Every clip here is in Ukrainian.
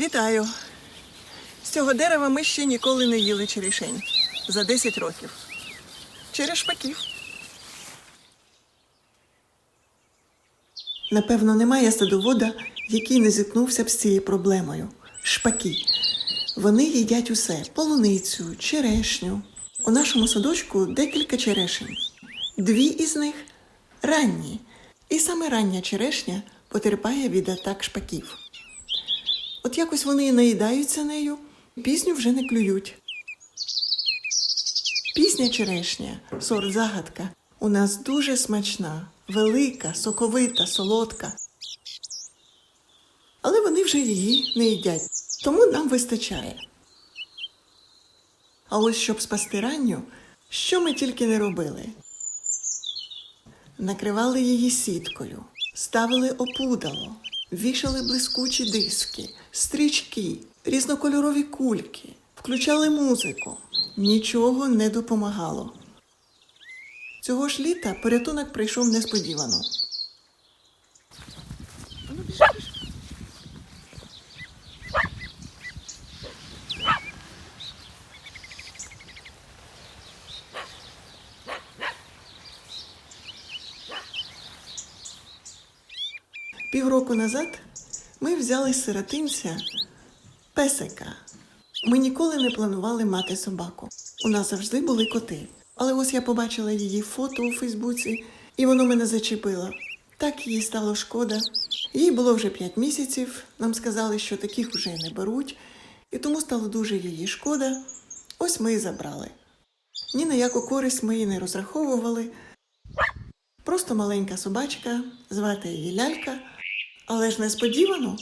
Вітаю! З цього дерева ми ще ніколи не їли черешень за 10 років. Через шпаків. Напевно, немає садовода, який не зіткнувся б з цією проблемою. Шпаки. Вони їдять усе: полуницю, черешню. У нашому садочку декілька черешень. Дві із них ранні. І саме рання черешня потерпає від атак шпаків. От якось вони і наїдаються нею, пісню вже не клюють. Пісня черешня, сорт загадка, у нас дуже смачна, велика, соковита, солодка. Але вони вже її не їдять, тому нам вистачає. А ось щоб спасти ранню, що ми тільки не робили. Накривали її сіткою, ставили опудало, вішали блискучі диски, стрічки, різнокольорові кульки, включали музику. Нічого не допомагало. Цього ж літа порятунок прийшов несподівано. Півроку назад ми взяли сиротинця песика. Ми ніколи не планували мати собаку. У нас завжди були коти. Але ось я побачила її фото у Фейсбуці, і воно мене зачепило. Так їй стало шкода. Їй було вже 5 місяців. Нам сказали, що таких вже не беруть, і тому стало дуже її шкода. Ось ми і забрали. Ні на яку користь ми її не розраховували. Просто маленька собачка, звати її лялька, але ж несподівано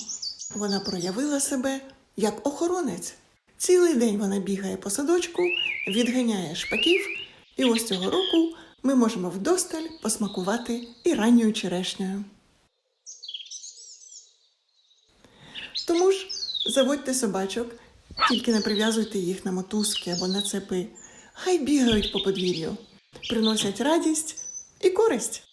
вона проявила себе як охоронець. Цілий день вона бігає по садочку, відганяє шпаків, і ось цього року ми можемо вдосталь посмакувати і ранньою черешнею. Тому ж заводьте собачок, тільки не прив'язуйте їх на мотузки або на цепи. Хай бігають по подвір'ю, приносять радість і користь.